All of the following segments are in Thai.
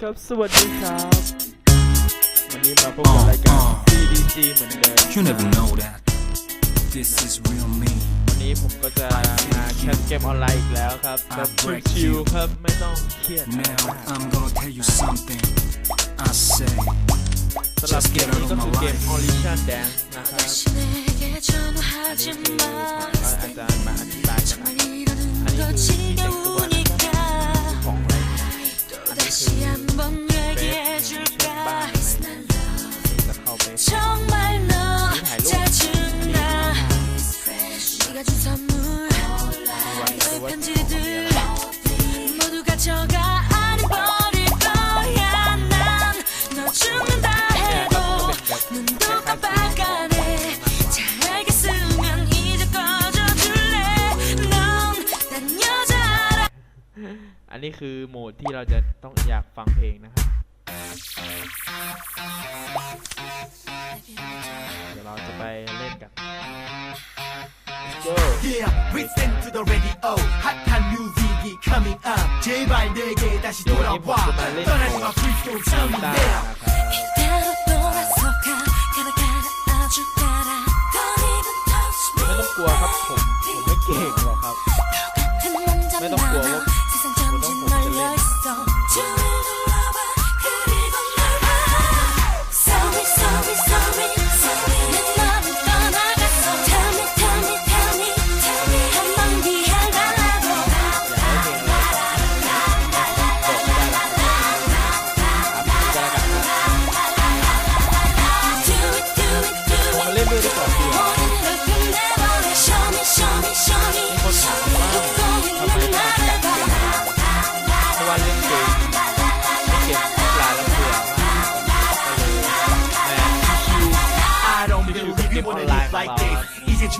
ครับ สวัสดีครับ วันนี้มาพบกับรายการ CDC เหมือนเดิม You never know that this is real me วันนี้ผมก็จะมาแคสเกมออนไลน์อีกแล้วครับแบบชิวๆครับ ไม่ต้องเครียด Now I'm gonna tell you something I say สำหรับเกมนี้ก็คือเกม Audition Dance นะครับอันนี้าจจะ คือโหมดที่เราจะต้องอยากฟังเพลงนะครับ เดี๋ยวเราจะไปเล่นกัน Go Yeah, listen to the radio. 핫한 뮤직이 coming up. 제발 내게 다시 돌아와. 떠나지 마, please don't tell me ได้ now. นะครับ 이대로 돌아서 가 가라 가라 아주 가라 Don't even touch ไม่ me ต้องกลัวครับผมผมไม่เก่งหรอกครับ 같은 남자 매도 구워. 많아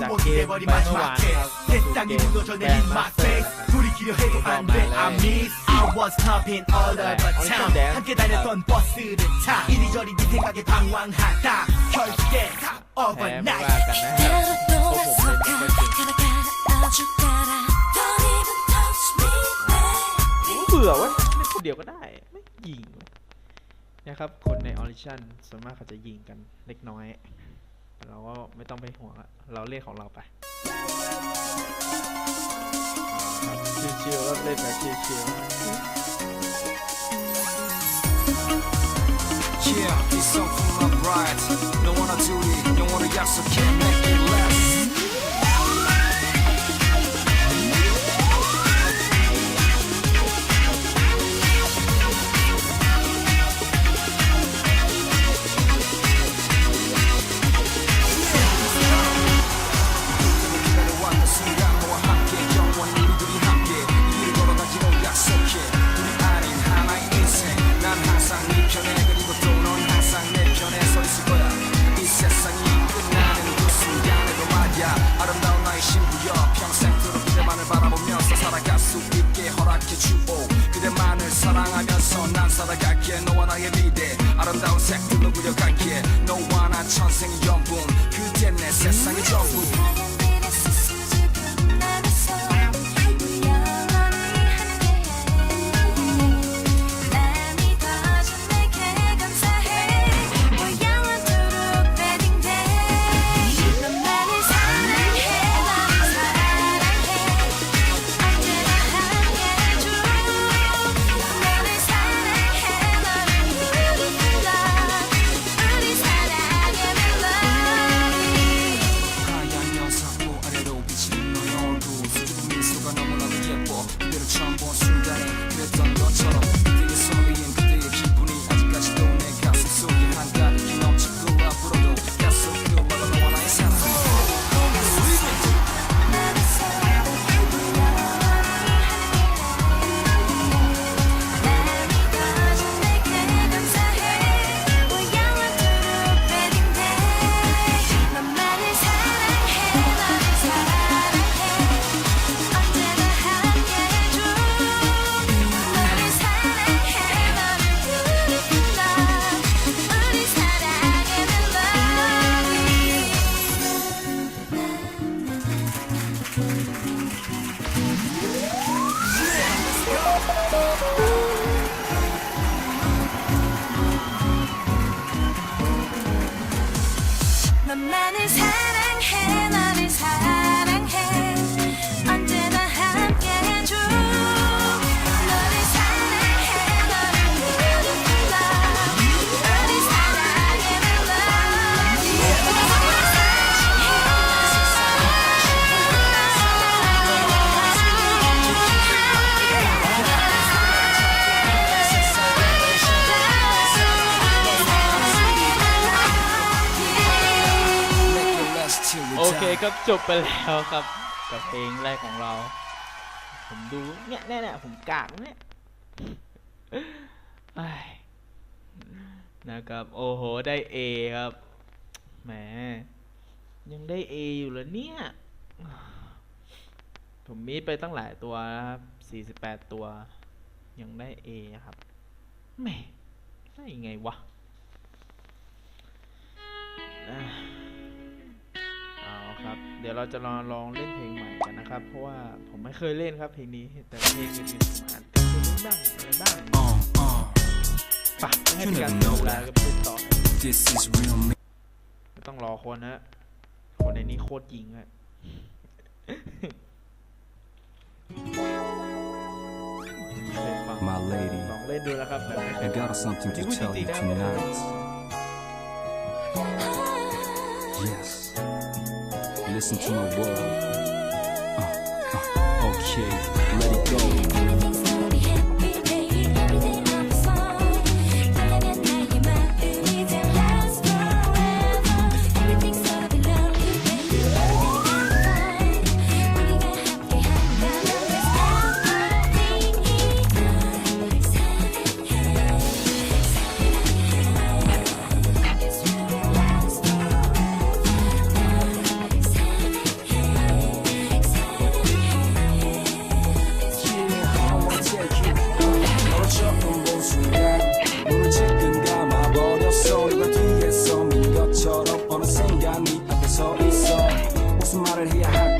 จาก 주목이 เกม 돼버린 เมื่อวาน 마지막 ครับ test. 세상이 무너져 내린 my face. 돌이키려 해도 안 돼. I miss. I was hopping all over town. 함께 다녔던 버스를 타. 이리저리 네 생각에 방황하다. 결국에 top แพ้ไม่ overnight. ว่ากันนะครับ 이대로 เพราะผม 돌아서 เล่น 가 ไม่ค่อยเก่ง 가라 가라 아주 가라 Don't even touch me baby เบื่อเวะเล่นคนเดียวก็ได้ ไม่ยิงเว้ยนะครับ คนในออริชันส่วนมากเขาจะยิงกันเล็กน้อย เราก็ไม่ต้องไปห่วงอะเราเล่นของเราไปชิวๆก็เล่นแบบชิว Yeah, it's so full of bright. Don't wanna do it, don't wanna yak, so can't 색들로 그려갈게 너와 나 천생의 연분. 그대 내 세상의 전부 나만을 사랑해 나를 사랑해. ก็จบไปแล้วครับกับเพลงแรกของเรา ผมดูเนี่ยแน่ๆผมกากเนี่ยไอ่นะครับโอ้โหได้ A ครับแหมยังได้ A อยู่เลยเนี่ย ผมมีไปตั้งหลายตัวนะครับ48 ตัว ยังได้ A ครับแหมได้ไงวะ เดี๋ยวเราจะลองลองเล่นเพลงใหม่กันนะครับ เพราะว่าผมไม่เคยเล่นครับเพลงนี้ แต่เพลงอื่นๆผมอ่านกันบ้างอะไรบ้างปะให้การเวลากับเพต่อต้องรอคนฮะ คนในนี้โคตรยิงฮะลองเล่นดูนะครับแบบไม่เคย Yes listen to my world. Uh, uh, okay, let it go. Yeah.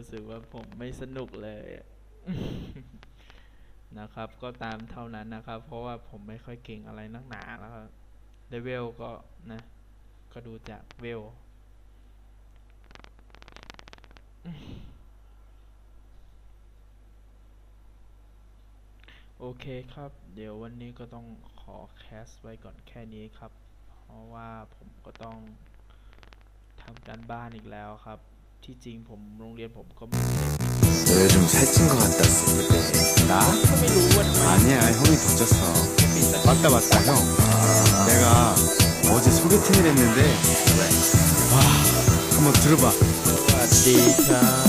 รู้สึกว่าผมไม่สนุกเลยนะครับ ก็ตามเท่านั้นนะครับ เพราะว่าผมไม่ค่อยเก่งอะไรนักหนาแล้วครับเลเวลก็นะ ก็ดูจากเวลโอเคครับ เดี๋ยววันนี้ก็ต้องขอแคสไว้ก่อนแค่นี้ครับ เพราะว่าผมก็ต้องทำการบ้านอีกแล้วครับ ที่จริงผมโรงเรียนผมก็ไม่ 너 요즘 살찐 것 같다 했었는데 나? ก็ไม่รู้ว่าทำไม 아니야 형이 더 쪘어 맞다 맞다 형 내가 어제 소개팅을 했는데 와 한번 들어봐 สวัสดีครับ